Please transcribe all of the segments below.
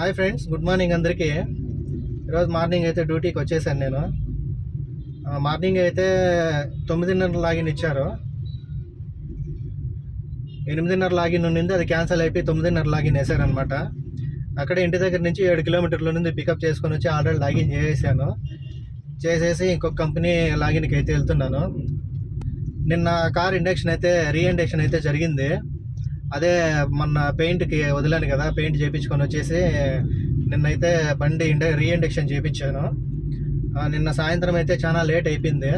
Hi friends good morning అందరికీ. ఈరోజు morning అయితే డ్యూటీకి వచ్చేసాను నేను. మార్నింగ్ అయితే తొమ్మిదిన్నర లాగిన్ ఇచ్చారు. ఎనిమిదిన్నర లాగిన్ ఉండింది అది క్యాన్సిల్ అయిపోయి తొమ్మిదిన్నర లాగిన్ వేసారనమాట అక్కడ ఇంటి దగ్గర నుంచి ఏడు కిలోమీటర్ల నుండి పికప్ చేసుకొని వచ్చి ఆల్రెడీ లాగిన్ చేసేసాను. చేసేసి ఇంకొక కంపెనీ లాగిన్కి అయితే వెళ్తున్నాను. నిన్న కార్ ఇండక్షన్ అయితే రీ ఇండక్షన్ అయితే జరిగింది. అదే మొన్న పెయింట్కి వదిలాను కదా పెయింట్ చేయించుకొని వచ్చేసి నిన్నైతే బండి ఇండ రీ ఇండక్షన్ చేయించాను నిన్న సాయంత్రం అయితే చాలా లేట్ అయిపోయింది.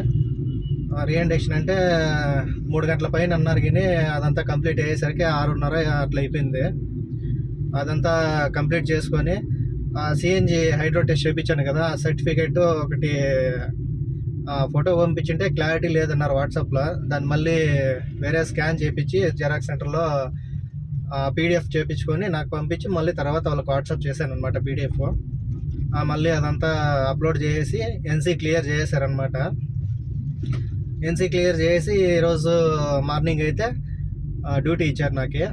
రీ ఇండక్షన్ అంటే మూడు గంటల పైన అన్నారు కానీ అదంతా కంప్లీట్ అయ్యేసరికి ఆరున్నర అట్లా అయిపోయింది. అదంతా కంప్లీట్ చేసుకొని సిఎన్జి హైడ్రో టెస్ట్ చేయించాను కదా ఆ సర్టిఫికేట్ ఒకటి ఫోటో పంపించింటే క్లారిటీ లేదన్నారు వాట్సాప్లో దాన్ని మళ్ళీ వేరే స్కాన్ చేయించి జెరాక్స్ సెంటర్లో పీడిఎఫ్ చేయించుకొని నాకు పంపించి మళ్ళీ తర్వాత వాళ్ళకి వాట్సాప్ చేశాను అనమాట పీడిఎఫ్ మళ్ళీ అదంతా అప్లోడ్ చేసి ఎన్సీ క్లియర్ చేసారనమాట ఎన్సీ క్లియర్ చేసి ఈరోజు మార్నింగ్ అయితే డ్యూటీ ఇచ్చారు నాకు.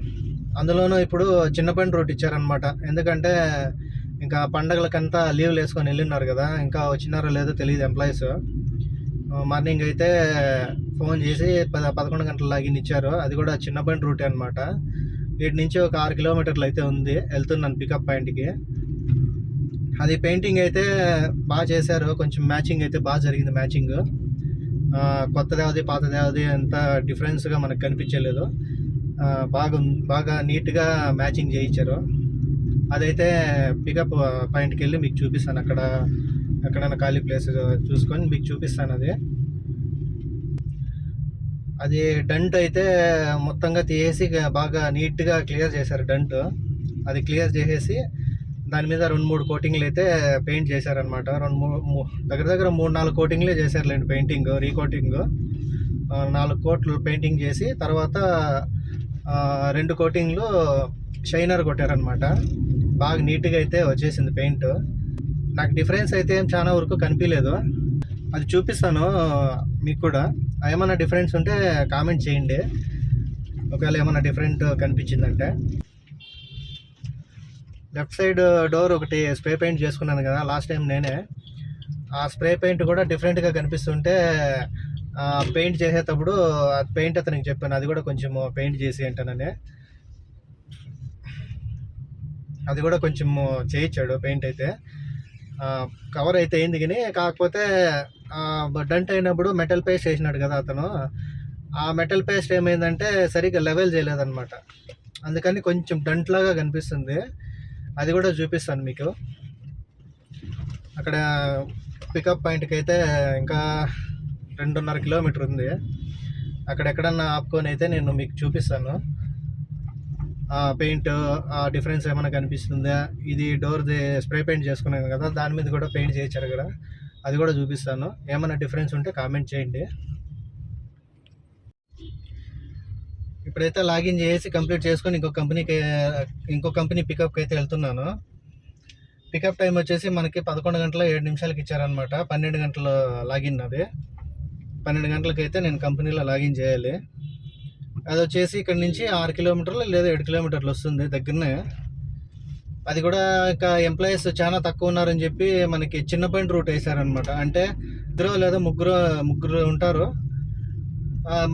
అందులోనూ ఇప్పుడు చిన్న పని రూట్ ఇచ్చారనమాట ఎందుకంటే ఇంకా పండగలకంతా లీవ్లు వేసుకొని వెళ్ళిన్నారు కదా ఇంకా వచ్చినారో లేదో తెలియదు ఎంప్లాయీస్. మార్నింగ్ అయితే ఫోన్ చేసి పద పదకొండు గంటల లాగిన్ ఇచ్చారు. అది కూడా చిన్న బండి రూటే అనమాట వీటి నుంచి ఒక ఆరు కిలోమీటర్లు అయితే ఉంది. వెళ్తున్నాను పికప్ పాయింట్కి అది పెయింటింగ్ అయితే బాగా చేశారు. కొంచెం మ్యాచింగ్ అయితే బాగా జరిగింది మ్యాచింగ్ కొత్తదేవది పాతదేవది అంత డిఫరెన్స్గా మనకు కనిపించలేదు. బాగా బాగా నీట్గా మ్యాచింగ్ చేయించారు. అదైతే పికప్ పాయింట్కి వెళ్ళి మీకు చూపిస్తాను. అక్కడ ఎక్కడైనా ఖాళీ ప్లేస్ చూసుకొని మీకు చూపిస్తాను అది. అది డంట్ అయితే మొత్తంగా తీసేసి బాగా నీట్గా క్లియర్ చేశారు డంట్. అది క్లియర్ చేసేసి దాని మీద రెండు మూడు కోటింగ్లు అయితే పెయింట్ చేశారనమాట రెండు మూడు దగ్గర దగ్గర మూడు నాలుగు కోటింగ్లే చేశారులేండి పెయింటింగ్ రీకోటింగ్. నాలుగు కోట్లు పెయింటింగ్ చేసి తర్వాత రెండు కోటింగ్లు షైనర్ కొట్టారనమాట బాగా నీట్గా అయితే వచ్చేసింది పెయింట్. నాకు డిఫరెన్స్ అయితే ఏం చాలా వరకు కనిపించలేదు అది చూపిస్తాను మీకు కూడా. ఏమైనా డిఫరెన్స్ ఉంటే కామెంట్ చేయండి. ఒకవేళ ఏమైనా డిఫరెంట్ కనిపించిందంటే. లెఫ్ట్ సైడ్ డోర్ ఒకటి స్ప్రే పెయింట్ చేసుకున్నాను కదా లాస్ట్ టైం నేనే. ఆ స్ప్రే పెయింట్ కూడా డిఫరెంట్గా కనిపిస్తుంటే పెయింట్ చేసేటప్పుడు పెయింట్ అతనికి చెప్పాను అది కూడా కొంచెం పెయింట్ చేసి అంటానని. అది కూడా కొంచెం చేయించాడు పెయింట్ అయితే. కవర్ అయితే అయింది కానీ కాకపోతే డంట్ అయినప్పుడు మెటల్ పేస్ట్ వేసినాడు కదా అతను. ఆ మెటల్ పేస్ట్ ఏమైందంటే సరిగ్గా లెవెల్ చేయలేదన్నమాట. అందుకని కొంచెం డంట్ లాగా కనిపిస్తుంది. అది కూడా చూపిస్తాను మీకు. అక్కడ పికప్ పాయింట్కి అయితే ఇంకా రెండున్నర కిలోమీటర్ ఉంది. అక్కడ ఎక్కడన్నా ఆపుకొని అయితే నేను మీకు చూపిస్తాను. పెయింట్ ఆ డిఫరెన్స్ ఏమైనా కనిపిస్తుందా? ఇది డోర్ది స్ప్రే పెయింట్ చేసుకున్నాను కదా దాని మీద కూడా పెయింట్ చేయించారు కదా. అది కూడా చూపిస్తాను. ఏమైనా డిఫరెన్స్ ఉంటే కామెంట్ చేయండి. ఇప్పుడైతే లాగిన్ చేసి కంప్లీట్ చేసుకొని ఇంకో కంపెనీకి ఇంకో కంపెనీ పికప్కి అయితే వెళ్తున్నాను. పికప్ టైం వచ్చేసి మనకి పదకొండు గంటల ఏడు నిమిషాలకి ఇచ్చారనమాట పన్నెండు గంటల లాగిన్ అది పన్నెండు గంటలకి అయితే నేను కంపెనీలో లాగిన్ చేయాలి. అది వచ్చేసి ఇక్కడ నుంచి ఆరు కిలోమీటర్లు లేదా ఏడు కిలోమీటర్లు వస్తుంది దగ్గరనే. అది కూడా ఇంకా ఎంప్లాయీస్ చాలా తక్కువ ఉన్నారని చెప్పి మనకి చిన్న పాయింట్ రూట్ వేసారనమాట అంటే ఇద్దరు లేదా ముగ్గురు ముగ్గురు ఉంటారు.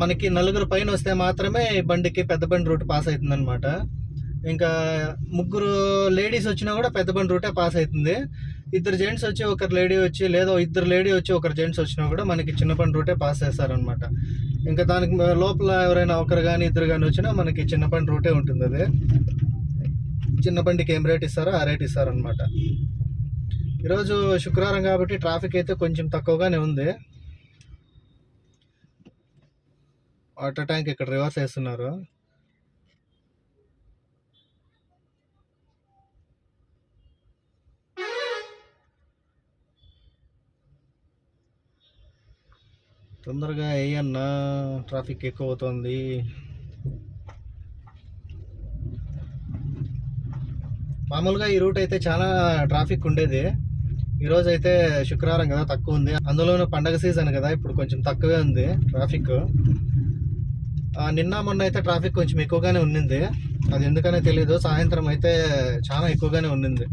మనకి నలుగురు పైన వస్తే మాత్రమే ఈ బండికి పెద్ద బండి రూట్ పాస్ అవుతుంది అనమాట ఇంకా ముగ్గురు లేడీస్ వచ్చినా కూడా పెద్ద బండి రూటే పాస్ అవుతుంది. ఇద్దరు జెంట్స్ వచ్చి ఒకరు లేడీ వచ్చి లేదా ఇద్దరు లేడీ వచ్చి ఒకరు జెంట్స్ వచ్చినా కూడా మనకి చిన్న రూటే పాస్ చేస్తారనమాట ఇంకా దానికి లోపల ఎవరైనా ఒకరు కానీ ఇద్దరు కానీ వచ్చినా మనకి చిన్న రూటే ఉంటుంది అది. చిన్న బండికి ఏం రేట్ ఇస్తారో ఆ రేట్ ఇస్తారనమాట ఈరోజు శుక్రవారం కాబట్టి ట్రాఫిక్ అయితే కొంచెం తక్కువగానే ఉంది. వాటర్ ట్యాంక్ ఇక్కడ రివర్స్ వేస్తున్నారు తొందరగా వేయన్నా ట్రాఫిక్ ఎక్కువ అవుతుంది. మామూలుగా ఈ రూట్ అయితే చాలా ట్రాఫిక్ ఉండేది. ఈరోజు అయితే శుక్రవారం కదా తక్కువ ఉంది. అందులోనూ పండగ సీజన్ కదా ఇప్పుడు కొంచెం తక్కువే ఉంది ట్రాఫిక్. నిన్న మొన్న అయితే ట్రాఫిక్ కొంచెం ఎక్కువగానే ఉండింది అది ఎందుకనే తెలియదు సాయంత్రం అయితే చాలా ఎక్కువగానే ఉండింది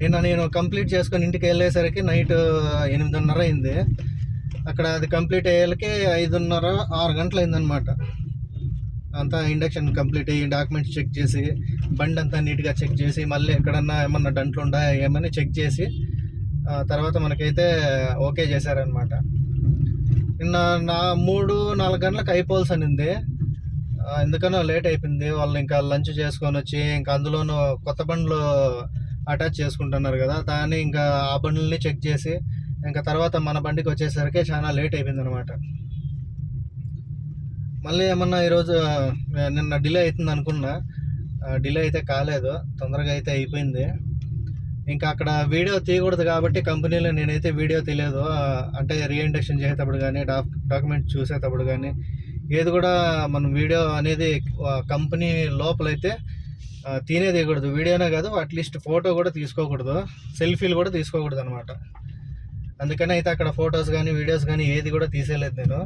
నిన్న నేను కంప్లీట్ చేసుకొని ఇంటికి వెళ్ళేసరికి నైట్ ఎనిమిదిన్నర అయింది. అక్కడ అది కంప్లీట్ అయ్యేకి ఐదున్నర ఆరు గంటలు అయిందనమాట అంతా ఇండక్షన్ కంప్లీట్ అయ్యి డాక్యుమెంట్స్ చెక్ చేసి బండి అంతా నీట్గా చెక్ చేసి మళ్ళీ ఎక్కడన్నా ఏమన్నా డంట్లు ఉన్నాయా ఏమని చెక్ చేసి తర్వాత మనకైతే ఓకే చేశారనమాట నిన్న నా మూడు నాలుగు గంటలకు అయిపోవాల్సి అనింది ఎందుకనో లేట్ అయిపోయింది. వాళ్ళు ఇంకా లంచ్ చేసుకొని వచ్చి ఇంకా అందులోనూ కొత్త బండ్లు అటాచ్ చేసుకుంటున్నారు కదా దాన్ని ఇంకా ఆ బండ్లని చెక్ చేసి ఇంకా తర్వాత మన బండికి వచ్చేసరికి చాలా లేట్ అయిపోయింది అనమాట మళ్ళీ ఏమన్నా ఈరోజు నిన్న డిలే అవుతుంది అనుకున్నా డిలే అయితే కాలేదు తొందరగా అయితే అయిపోయింది. ఇంకా అక్కడ వీడియో తీయకూడదు కాబట్టి కంపెనీలో నేనైతే వీడియో తీయలేదు. అంటే రీఇండక్షన్ చేసేటప్పుడు కానీ డాక్ డాక్యుమెంట్ చూసేటప్పుడు కానీ ఏది కూడా మనం వీడియో అనేది కంపెనీ లోపలైతే ఆ, తీనే తీయకూడదు. వీడియోనే కాదు అట్లీస్ట్ ఫోటో కూడా తీసుకోకూడదు. సెల్ఫీలు కూడా తీసుకోకూడదు అనమాట అందుకని అయితే అక్కడ ఫొటోస్ కానీ వీడియోస్ కానీ ఏది కూడా తీసేయలేదు నేను.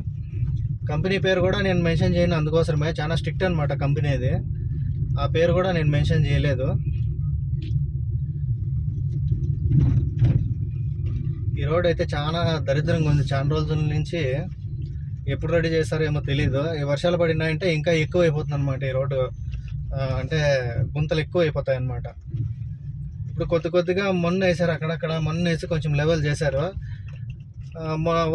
కంపెనీ పేరు కూడా నేను మెన్షన్ చేయను అందుకోసమే. చాలా స్ట్రిక్ట్ అనమాట కంపెనీ అది. ఆ పేరు కూడా నేను మెన్షన్ చేయలేదు. ఈ రోడ్ అయితే చాలా దరిద్రంగా ఉంది. చాలా రోజుల నుంచి ఎప్పుడు రెడీ చేస్తారేమో తెలీదు. ఈ వర్షాలు పడినాయంటే ఇంకా ఎక్కువ అయిపోతుంది అనమాట ఈ రోడ్డు. అంటే గుంతలు ఎక్కువ అయిపోతాయి అనమాట ఇప్పుడు కొద్ది కొద్దిగా మొన్న వేసారు అక్కడక్కడ. మొన్న వేసి కొంచెం లెవెల్ చేశారు.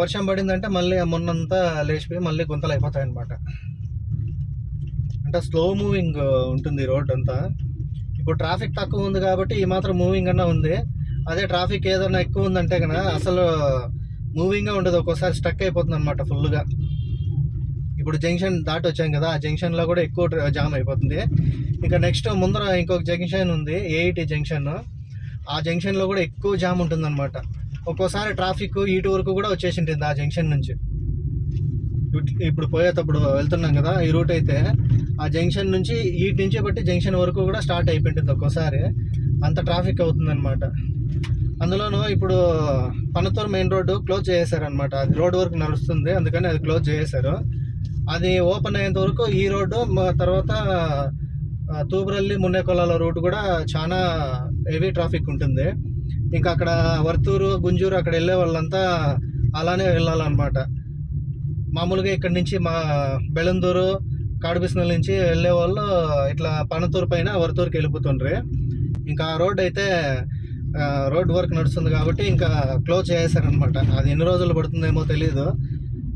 వర్షం పడిందంటే మళ్ళీ ఆ మొన్నంతా లేచిపోయి మళ్ళీ గుంతలు అయిపోతాయి అనమాట అంటే స్లో మూవింగ్ ఉంటుంది రోడ్ అంతా. ఇప్పుడు ట్రాఫిక్ తక్కువ ఉంది కాబట్టి ఈ మాత్రం మూవింగ్ అన్న ఉంది. అదే ట్రాఫిక్ ఏదైనా ఎక్కువ ఉందంటే కనుక అసలు మూవింగ్గా ఉండదు. ఒక్కోసారి స్టక్ అయిపోతుంది అనమాట ఫుల్గా ఇప్పుడు జంక్షన్ దాటి వచ్చాం కదా ఆ జంక్షన్లో కూడా ఎక్కువ జామ్ అయిపోతుంది. ఇంకా నెక్స్ట్ ముందర ఇంకొక జంక్షన్ ఉంది ఏఐటి జంక్షన్ ఆ జంక్షన్లో కూడా ఎక్కువ జామ్ ఉంటుంది అనమాట ఒక్కోసారి ట్రాఫిక్ ఇటు వరకు కూడా వచ్చేసి ఉంటుంది ఆ జంక్షన్ నుంచి. ఇప్పుడు పోయేటప్పుడు వెళ్తున్నాం కదా ఈ రూట్ అయితే ఆ జంక్షన్ నుంచి ఈటి నుంచి బట్టి జంక్షన్ వరకు కూడా స్టార్ట్ అయిపోయింటుంది ఒక్కోసారి. అంత ట్రాఫిక్ అవుతుందన్నమాట. అందులోనూ ఇప్పుడు పనతూరు మెయిన్ రోడ్డు క్లోజ్ చేసేసారనమాట అది రోడ్ వరకు నడుస్తుంది అందుకని అది క్లోజ్ చేసేసారు. అది ఓపెన్ అయ్యేంత వరకు ఈ రోడ్డు తర్వాత తూబ్రల్లి మున్నేకొల్లాల రూట్ కూడా చాలా హెవీ ట్రాఫిక్ ఉంటుంది. ఇంకా అక్కడ వర్తూరు గుంజూరు అక్కడ వెళ్ళే వాళ్ళంతా అలానే వెళ్ళాలన్నమాట. మామూలుగా ఇక్కడ నుంచి మా బెలందూరు కాడుబిస్నల్ నుంచి వెళ్ళే వాళ్ళు ఇట్లా పనతూరు పైన వరతూరుకి వెళ్ళిపోతుండ్రి. ఇంకా ఆ రోడ్ అయితే రోడ్ వర్క్ నడుస్తుంది కాబట్టి ఇంకా క్లోజ్ చేసేసారనమాట అది ఎన్ని రోజులు పడుతుందేమో తెలియదు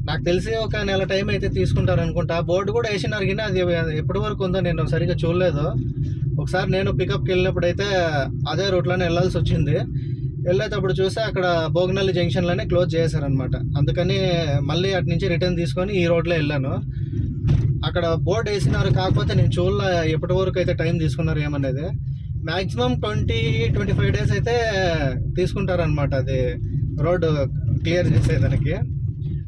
నాకు తెలిసి ఒక నెల టైం అయితే తీసుకుంటారు అనుకుంటా బోర్డు కూడా వేసినారు కానీ అది ఎప్పటి వరకు ఉందో నేను సరిగ్గా చూడలేదు. ఒకసారి నేను పికప్కి వెళ్ళినప్పుడు అయితే అదే రూట్లోనే వెళ్ళాల్సి వచ్చింది. వెళ్ళేటప్పుడు చూస్తే అక్కడ భోగనల్లి జంక్షన్లోనే క్లోజ్ చేశారనమాట అందుకని మళ్ళీ అటు నుంచి రిటర్న్ తీసుకొని ఈ రోడ్లో వెళ్ళాను. అక్కడ బోర్డు వేసినారు కాకపోతే నేను చూడలే ఎప్పటి వరకు అయితే టైం తీసుకున్నారు ఏమనేది. Maximum twenty twenty five days అయితే తీసుకుంటారనమాట అది రోడ్డు క్లియర్ చేసేదానికి.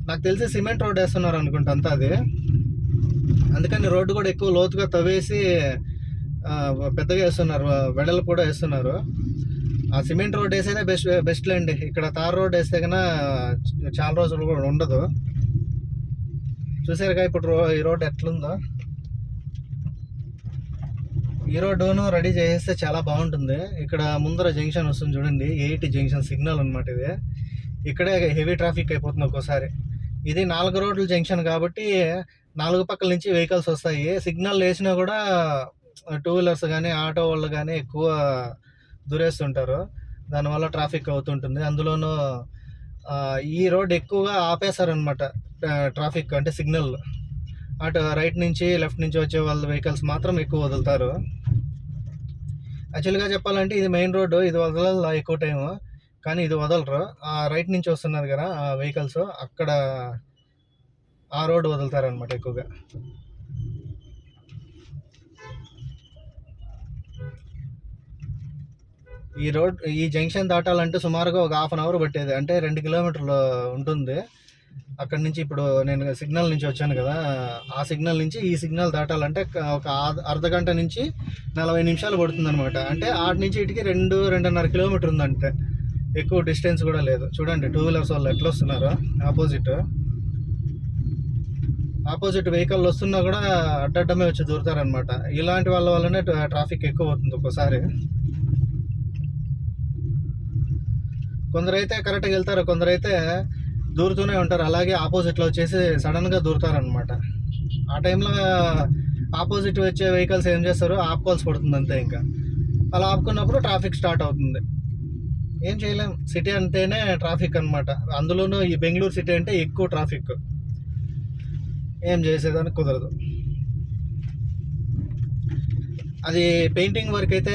నాకు తెలిసి సిమెంట్ రోడ్ వేస్తున్నారు అనుకుంటా అంతా అది. అందుకని రోడ్డు కూడా ఎక్కువ లోతుగా తవ్వేసి పెద్దగా వేస్తున్నారు వెడలు కూడా వేస్తున్నారు. ఆ సిమెంట్ రోడ్ వేసేదే బెస్ట్ బెస్ట్ లేండి. ఇక్కడ తార్ రోడ్ వేస్తే కన్నా చాలా రోజులు కూడా ఉండదు. చూసారుగా ఇప్పుడు ఈ రోడ్ ఎట్లుందో. ఈ రోడ్డును రెడీ చేసేస్తే చాలా బాగుంటుంది. ఇక్కడ ముందర జంక్షన్ వస్తుంది చూడండి. ఎయిటీ జంక్షన్ సిగ్నల్ అనమాట ఇది. ఇక్కడే హెవీ ట్రాఫిక్ అయిపోతుంది ఒక్కోసారి. ఇది నాలుగు రోడ్ల జంక్షన్ కాబట్టి నాలుగు పక్కల నుంచి వెహికల్స్ వస్తాయి. సిగ్నల్ వేసినా కూడా టూ వీలర్స్ కానీ ఆటో వాళ్ళు కానీ ఎక్కువ దూరేస్తుంటారు. దానివల్ల ట్రాఫిక్ అవుతుంటుంది. అందులోనూ ఈ రోడ్ ఎక్కువగా ఆపేశారనమాట ట్రాఫిక్ అంటే సిగ్నల్. అటు రైట్ నుంచి లెఫ్ట్ నుంచి వచ్చే వాళ్ళ వెహికల్స్ మాత్రం ఎక్కువ వదులుతారు. యాక్చువల్గా చెప్పాలంటే ఇది మెయిన్ రోడ్డు ఇది వదల ఎక్కువ టైము. కానీ ఇది వదలరు. ఆ రైట్ నుంచి వస్తున్నారు కదా ఆ వెహికల్స్ అక్కడ ఆ రోడ్డు వదులుతారనమాట ఎక్కువగా. ఈ రోడ్ ఈ జంక్షన్ దాటాలంటే సుమారుగా ఒక హాఫ్ అన్ అవర్ పట్టేది. అంటే రెండు కిలోమీటర్లు ఉంటుంది. అక్కడ నుంచి ఇప్పుడు నేను సిగ్నల్ నుంచి వచ్చాను కదా. ఆ సిగ్నల్ నుంచి ఈ సిగ్నల్ దాటాలంటే ఒక అర్ధ గంట నుంచి నలభై నిమిషాలు పడుతుంది అనమాట అంటే ఆటి నుంచి ఇటుకి రెండు రెండున్నర కిలోమీటర్ ఉందంటే. ఎక్కువ డిస్టెన్స్ కూడా లేదు. చూడండి టూ వీలర్స్ వాళ్ళు ఎట్లా వస్తున్నారు. ఆపోజిట్. ఆపోజిట్ వెహికల్ వస్తున్నా కూడా అడ్డడ్డమే వచ్చి దూరుతారనమాట ఇలాంటి వాళ్ళ వల్లనే ట్రాఫిక్ ఎక్కువ అవుతుంది ఒక్కోసారి. కొందరైతే కరెక్ట్గా వెళ్తారు కొందరైతే దూరుతూనే ఉంటారు. అలాగే ఆపోజిట్లో వచ్చేసి సడన్గా దూరుతారనమాట ఆ టైంలో ఆపోజిట్ వచ్చే వెహికల్స్ ఏం చేస్తారు? ఆపుకోవాల్సి పడుతుంది అంతే ఇంకా. అలా ఆపుకున్నప్పుడు ట్రాఫిక్ స్టార్ట్ అవుతుంది. ఏం చేయలేం. సిటీ అంటేనే ట్రాఫిక్ అన్నమాట. అందులోనూ ఈ బెంగళూరు సిటీ అంటే ఎక్కువ ట్రాఫిక్ ఏం చేసేదానికి కుదరదు. అది పెయింటింగ్ వర్క్ అయితే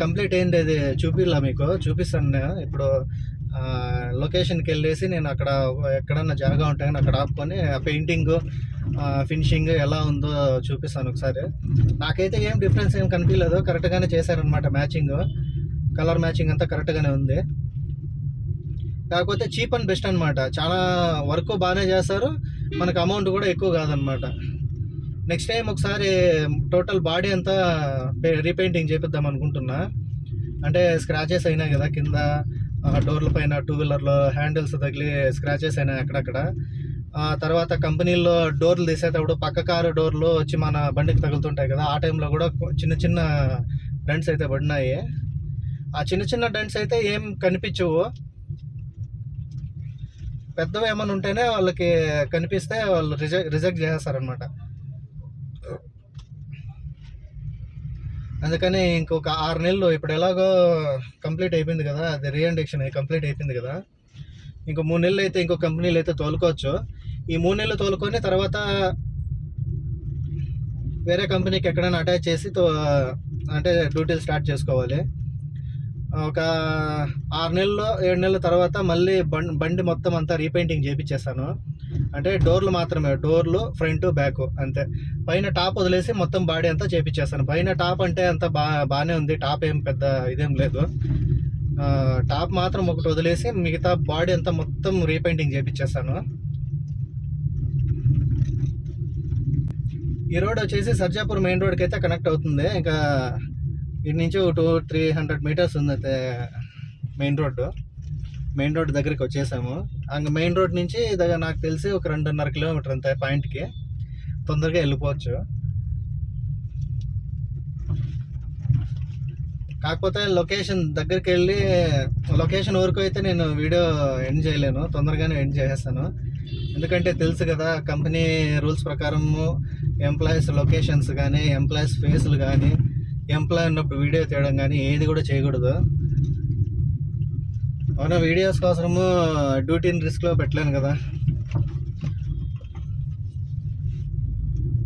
కంప్లీట్ అయింది అది. చూపిలా మీకు? చూపిస్తాను నేను. ఇప్పుడు లొకేషన్కి వెళ్ళేసి నేను అక్కడ ఎక్కడన్నా జాగా ఉంటాయని అక్కడ ఆపుకొని ఆ పెయింటింగ్ ఫినిషింగ్ ఎలా ఉందో చూపిస్తాను ఒకసారి. నాకైతే ఏం డిఫరెన్స్ ఏం కనిపించలేదు కరెక్ట్గానే చేశారనమాట మ్యాచింగ్. కలర్ మ్యాచింగ్ అంతా కరెక్ట్గానే ఉంది. కాకపోతే చీప్ అండ్ బెస్ట్ అనమాట చాలా వర్క్ బాగానే చేస్తారు. మనకు అమౌంట్ కూడా ఎక్కువ కాదనమాట నెక్స్ట్ టైం ఒకసారి టోటల్ బాడీ అంతా రీపెయింటింగ్ చేపిద్దాం అనుకుంటున్నా. అంటే స్క్రాచెస్ అయినాయి కదా కింద డోర్ల పైన టూ వీలర్లో హ్యాండిల్స్ తగిలి స్క్రాచెస్ అయినాయి అక్కడక్కడ. తర్వాత కంపెనీల్లో డోర్లు తీసేటప్పుడు పక్క కారు డోర్లు వచ్చి మన బండికి తగులుతుంటాయి కదా ఆ టైంలో కూడా చిన్న చిన్న డెంట్స్ అయితే పడినాయి. ఆ చిన్న చిన్న డెంట్స్ అయితే ఏం కనిపించవు. పెద్దవి ఏమైనా ఉంటేనే వాళ్ళకి కనిపిస్తే వాళ్ళు రిజెక్ట్ రిజెక్ట్ చేస్తారనమాట అందుకని ఇంకొక ఆరు నెలలు ఇప్పుడు ఎలాగో కంప్లీట్ అయిపోయింది కదా అది రీఇండక్షన్ కంప్లీట్ అయిపోయింది కదా. ఇంకో మూడు నెలలు అయితే ఇంకో కంపెనీలు అయితే తోలుకోవచ్చు. ఈ మూడు నెలలు తోలుకొని తర్వాత వేరే కంపెనీకి ఎక్కడైనా అటాచ్ చేసి తో అంటే డ్యూటీలు స్టార్ట్ చేసుకోవాలి. ఒక ఆరు నెలలు ఏడు నెలల తర్వాత మళ్ళీ బండి బండి మొత్తం అంతా రీపెయింటింగ్ చేపించేస్తాను అంటే డోర్లు మాత్రమే డోర్లు ఫ్రంట్ బ్యాక్ అంతే. పైన టాప్ వదిలేసి మొత్తం బాడీ అంతా చేపించేస్తాను పైన టాప్ అంటే అంత బా బాగానే ఉంది. టాప్ ఏం పెద్ద ఇదేం లేదు. టాప్ మాత్రం ఒకటి వదిలేసి మిగతా బాడీ అంతా మొత్తం రీపెయింటింగ్ చేపించేస్తాను ఈ రోడ్ వచ్చేసి సర్జాపూర్ మెయిన్ రోడ్కి అయితే కనెక్ట్ అవుతుంది. ఇంకా ఇటు నుంచి టూ త్రీ హండ్రెడ్ మీటర్స్ ఉంది అయితే మెయిన్ రోడ్డు. మెయిన్ రోడ్ దగ్గరికి వచ్చేసాము. అంగ మెయిన్ రోడ్ నుంచి దగ్గర నాకు తెలిసి ఒక రెండున్నర కిలోమీటర్ అంతే పాయింట్కి. తొందరగా వెళ్ళిపోవచ్చు. కాకపోతే లొకేషన్ దగ్గరికి వెళ్ళి లొకేషన్ వరకు అయితే నేను వీడియో ఎండ్ చేయలేను. తొందరగానే ఎండ్ చేసేస్తాను. ఎందుకంటే తెలుసు కదా కంపెనీ రూల్స్ ప్రకారము ఎంప్లాయీస్ లొకేషన్స్ కానీ ఎంప్లాయీస్ ఫేస్లు కానీ ఎంప్లాయ్ ఉన్నప్పుడు వీడియో తీయడం కానీ ఏది కూడా చేయకూడదు. అవున వీడియోస్ కోసము డ్యూటీని రిస్క్లో పెట్టలేను కదా.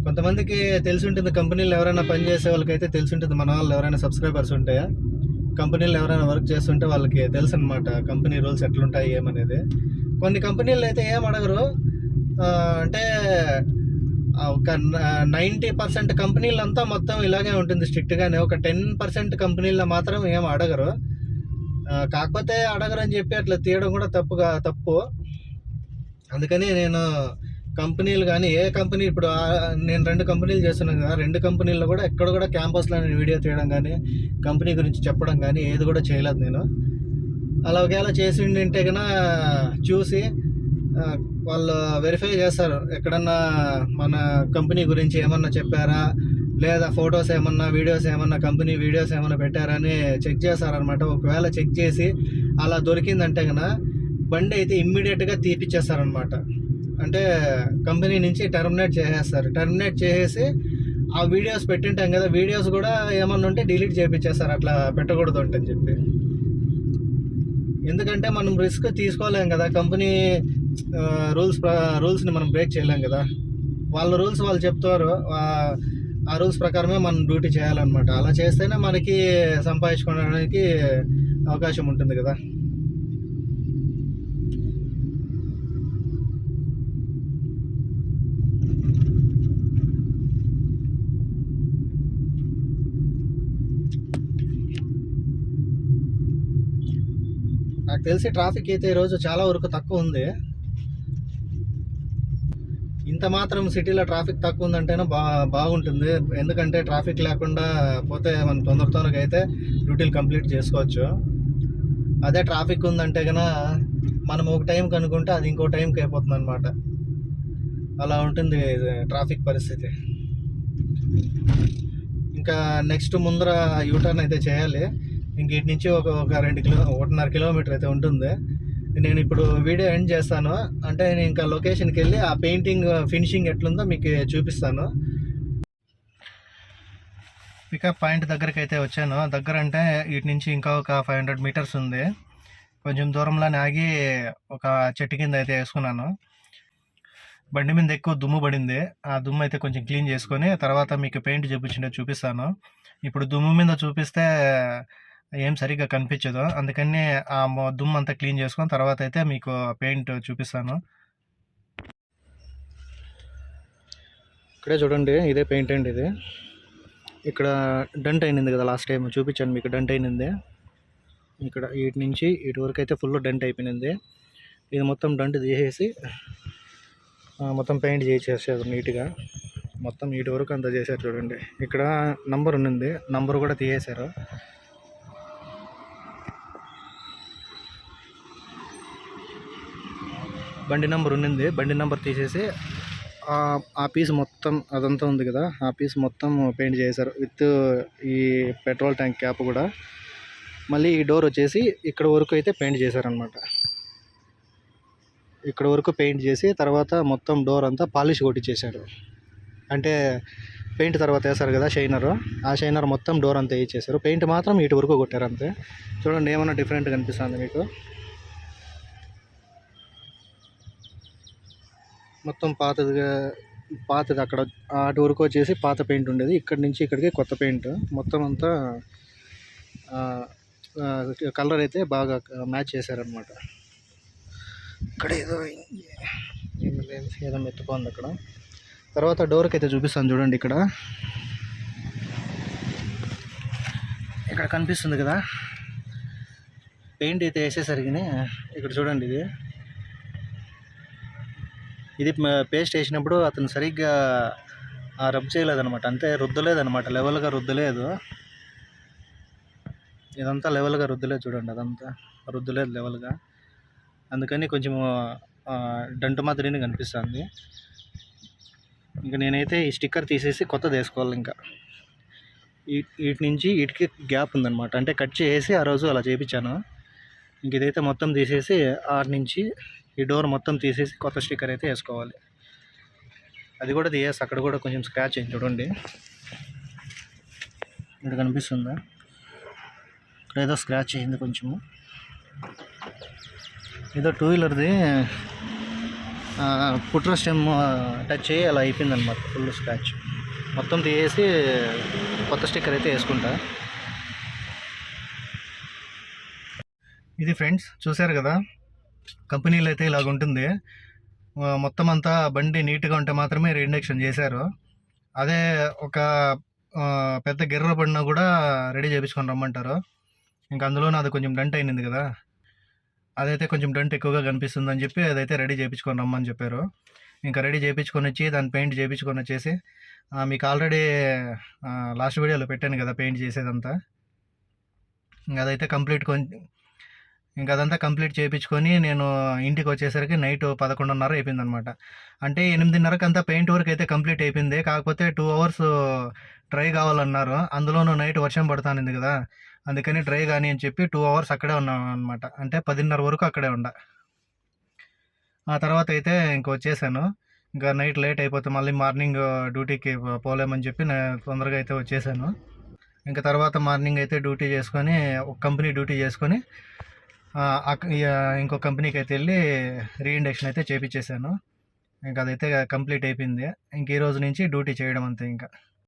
కొంతమందికి తెలిసి ఉంటుంది కంపెనీలు ఎవరైనా పని చేసే వాళ్ళకైతే తెలిసి ఉంటుంది మన వాళ్ళు ఎవరైనా సబ్స్క్రైబర్స్ ఉంటే. కంపెనీలు ఎవరైనా వర్క్ చేస్తుంటే వాళ్ళకి తెలుసు అనమాట కంపెనీ రూల్స్ ఎట్లుంటాయి ఏమనేది. కొన్ని కంపెనీలు అయితే ఏం అడగరు. అంటే ఒక నైంటీ పర్సెంట్ కంపెనీలంతా మొత్తం ఇలాగే ఉంటుంది స్ట్రిక్ట్గానే. ఒక టెన్ పర్సెంట్ కంపెనీల్లో మాత్రం ఏం అడగరు. కాకపోతే అడగరు అని చెప్పి అట్లా తీయడం కూడా తప్పుగా తప్పు. అందుకని నేను కంపెనీలు కానీ ఏ కంపెనీ ఇప్పుడు నేను రెండు కంపెనీలు చేస్తున్నాను కదా రెండు కంపెనీల్లో కూడా ఎక్కడ కూడా క్యాంపస్లో నేను వీడియో తీయడం కానీ కంపెనీ గురించి చెప్పడం కానీ ఏది కూడా చేయలేదు నేను. అలా ఒకవేళ చేసి ఉంటే కన్నా చూసి వాళ్ళు వెరిఫై చేస్తారు. ఎక్కడన్నా మన కంపెనీ గురించి ఏమన్నా చెప్పారా? లేదా ఫొటోస్ ఏమన్నా వీడియోస్ ఏమన్నా కంపెనీ వీడియోస్ ఏమన్నా పెట్టారా అని చెక్ చేస్తారనమాట ఒకవేళ చెక్ చేసి అలా దొరికిందంటే కన్నా బండి అయితే ఇమ్మీడియట్గా తీపిచ్చేస్తారనమాట అంటే కంపెనీ నుంచి టర్మినేట్ చేసేస్తారు. టర్మినేట్ చేసేసి ఆ వీడియోస్ పెట్టింటాం కదా వీడియోస్ కూడా ఏమన్నా ఉంటే డిలీట్ చేయించేస్తారు అట్లా పెట్టకూడదు అని చెప్పి. ఎందుకంటే మనం రిస్క్ తీసుకోలేం కదా. కంపెనీ రూల్స్ రూల్స్ని మనం బ్రేక్ చేయలేం కదా. వాళ్ళ రూల్స్ వాళ్ళు చెప్తారు ఆ- రూల్స్ ప్రకారమే మనం డ్యూటీ చేయాలన్నమాట. అలా చేస్తేనే మనకి సంపాదించుకోవడానికి అవకాశం ఉంటుంది కదా. నాకు తెలిసి ట్రాఫిక్ అయితే ఈరోజు చాలా వరకు తక్కువ ఉంది. ఎంత మాత్రం సిటీలో ట్రాఫిక్ తక్కువ ఉందంటేనే బా బాగుంటుంది. ఎందుకంటే ట్రాఫిక్ లేకుండా పోతే మనం తొందర తొందరగా అయితే డ్యూటీలు కంప్లీట్ చేసుకోవచ్చు. అదే ట్రాఫిక్ ఉందంటే కనుక మనం ఒక టైం కనుక్కుంటే అది ఇంకో టైంకి అయిపోతుంది అనమాట అలా ఉంటుంది ట్రాఫిక్ పరిస్థితి. ఇంకా నెక్స్ట్ ముందర యూటర్న్ అయితే చేయాలి. ఇంక ఇటు నుంచి ఒక ఒక రెండు కిలో ఒకటిన్నర కిలోమీటర్ అయితే ఉంటుంది. నేను ఇప్పుడు వీడియో ఎండ్ చేస్తాను. అంటే నేను ఇంకా లొకేషన్కి వెళ్ళి ఆ పెయింటింగ్ ఫినిషింగ్ ఎట్లుందో మీకు చూపిస్తాను. పికప్ పాయింట్ దగ్గరికి అయితే వచ్చాను. దగ్గర అంటే ఇటు నుంచి ఇంకా ఒక ఫైవ్ హండ్రెడ్ మీటర్స్ ఉంది. కొంచెం దూరంలోనే ఆగి ఒక చెట్టు కింద అయితే వేసుకున్నాను. బండి మీద ఎక్కువ దుమ్ము పడింది. ఆ దుమ్ము అయితే కొంచెం క్లీన్ చేసుకొని తర్వాత మీకు పెయింట్ చూపించిండే చూపిస్తాను. ఇప్పుడు దుమ్ము మీద చూపిస్తే ఏం సరిగ్గా కనిపించదు. అందుకని ఆ దుమ్ము అంతా క్లీన్ చేసుకొని తర్వాత అయితే మీకు పెయింట్ చూపిస్తాను. ఇక్కడే చూడండి ఇదే పెయింట్ అండి ఇది. ఇక్కడ డంట్ అయినది కదా లాస్ట్ టైం చూపించాను మీకు డంట్ అయినది. ఇక్కడ ఇటు నుంచి ఇటు వరకు అయితే ఫుల్ డంట్ అయిపోయింది. ఇది మొత్తం డంట్ తీసేసి మొత్తం పెయింట్ చేసేసారు నీట్గా. మొత్తం ఇటు వరకు అంతా చేశారు చూడండి. ఇక్కడ నంబర్ ఉన్నింది నంబర్ కూడా తీసేశారు. బండి నెంబర్ ఉన్నింది. బండి నెంబర్ తీసేసి ఆ- పీస్ మొత్తం అదంతా ఉంది కదా. ఆ పీస్ మొత్తం పెయింట్ చేశారు. విత్ ఈ పెట్రోల్ ట్యాంక్ క్యాప్ కూడా. మళ్ళీ ఈ డోర్ వచ్చేసి ఇక్కడ వరకు అయితే పెయింట్ చేశారనమాట ఇక్కడ వరకు పెయింట్ చేసి తర్వాత మొత్తం డోర్ అంతా పాలిష్ కొట్టించేశారు అంటే పెయింట్ తర్వాత వేస్తారు కదా షైనర్ ఆ షైనర్ మొత్తం డోర్ అంతా వేసేసారు పెయింట్ మాత్రం ఇటు వరకు కొట్టారు అంతే. చూడండి ఏమైనా డిఫరెంట్ కనిపిస్తుంది మీకు. మొత్తం పాతదిగా పాతది అక్కడ అటు వరకు వచ్చేసి పాత పెయింట్ ఉండేది. ఇక్కడ నుంచి ఇక్కడికి కొత్త పెయింట్. మొత్తం అంతా కలర్ అయితే బాగా మ్యాచ్ చేశారనమాట ఇక్కడ ఏదో ఏదో మెత్తుకోంది అక్కడ. తర్వాత డోర్కి అయితే చూపిస్తాను చూడండి ఇక్కడ. ఇక్కడ కనిపిస్తుంది కదా. పెయింట్ అయితే వేసేసరికి ఇక్కడ చూడండి ఇది. ఇది పేస్ట్ వేసినప్పుడు అతను సరిగ్గా రబ్ చేయలేదన్నమాట. అంటే రుద్దలేదనమాట లెవెల్గా రుద్దలేదు. ఇదంతా లెవెల్గా రుద్దలేదు చూడండి అదంతా. రుద్దలేదు లెవెల్గా అందుకని కొంచెం డంటు మాదిరిని కనిపిస్తుంది. ఇంకా నేనైతే ఈ స్టిక్కర్ తీసేసి కొత్తది వేసుకోవాలి ఇంకా. వీటి నుంచి వీటికి గ్యాప్ ఉందన్నమాట. అంటే కట్ చేసి ఆ రోజు అలా చేయించాను ఇంక ఇదైతే మొత్తం తీసేసి ఆరు నుంచి ఈ డోర్ మొత్తం తీసేసి కొత్త స్టిక్కర్ అయితే వేసుకోవాలి. అది కూడా తీసేసి అక్కడ కూడా కొంచెం స్క్రాచ్ అయింది చూడండి. ఇక్కడ కనిపిస్తుందా? ఇక్కడ ఏదో స్క్రాచ్ అయింది కొంచెము. ఏదో టూ వీలర్ది పుట్ర స్టెమ్ టచ్ అయ్యి అలా అయిపోయింది అనమాట ఫుల్ స్క్రాచ్ మొత్తం తీసేసి కొత్త స్టిక్కర్ అయితే వేసుకుంటా. ఇది ఫ్రెండ్స్ చూశారు కదా? కంపెనీలో అయితే ఇలాగ ఉంటుంది. మొత్తం అంతా బండి నీట్గా ఉంటే మాత్రమే రీఇండక్షన్ చేశారు. అదే ఒక పెద్ద గిర్ర పడినా కూడా రెడీ చేయించుకొని రమ్మంటారు. ఇంకా అందులో అది కొంచెం డంట్ అయినది కదా. అదైతే కొంచెం డంట్ ఎక్కువగా కనిపిస్తుందని చెప్పి అదైతే రెడీ చేయించుకొని రమ్మని చెప్పారు. ఇంకా రెడీ చేయించుకొని వచ్చి దాని పెయింట్ చేయించుకొని వచ్చేసి మీకు ఆల్రెడీ లాస్ట్ వీడియోలో పెట్టాను కదా పెయింట్ చేసేదంతా. ఇంకా అదైతే కంప్లీట్ కొంచెం ఇంకా అదంతా కంప్లీట్ చేయించుకొని నేను ఇంటికి వచ్చేసరికి నైట్ పదకొండున్నర అయిపోయింది అనమాట అంటే ఎనిమిదిన్నరకు అంతా పెయింట్ వర్క్ అయితే కంప్లీట్ అయిపోయింది. కాకపోతే టూ అవర్స్ డ్రై కావాలన్నారు. అందులోనూ నైట్ వర్షం పడుతుంది కదా. అందుకని డ్రై కానీ అని చెప్పి టూ అవర్స్ అక్కడే ఉన్నాను అనమాట అంటే పదిన్నర వరకు అక్కడే ఉండ. ఆ తర్వాత అయితే ఇంక వచ్చేసాను ఇంకా నైట్ లేట్ అయిపోతే మళ్ళీ మార్నింగ్ డ్యూటీకి పోలేమని చెప్పి నేను తొందరగా అయితే వచ్చేసాను. ఇంకా తర్వాత మార్నింగ్ అయితే డ్యూటీ చేసుకొని ఒక కంపెనీ డ్యూటీ చేసుకొని ఇంకో కంపెనీకి అయితే వెళ్ళి రీఇండక్షన్ అయితే చేపించేశాను ఇంకా అదైతే కంప్లీట్ అయిపోయింది. ఇంక ఈ రోజు నుంచి డ్యూటీ చేయడం అంతే ఇంకా.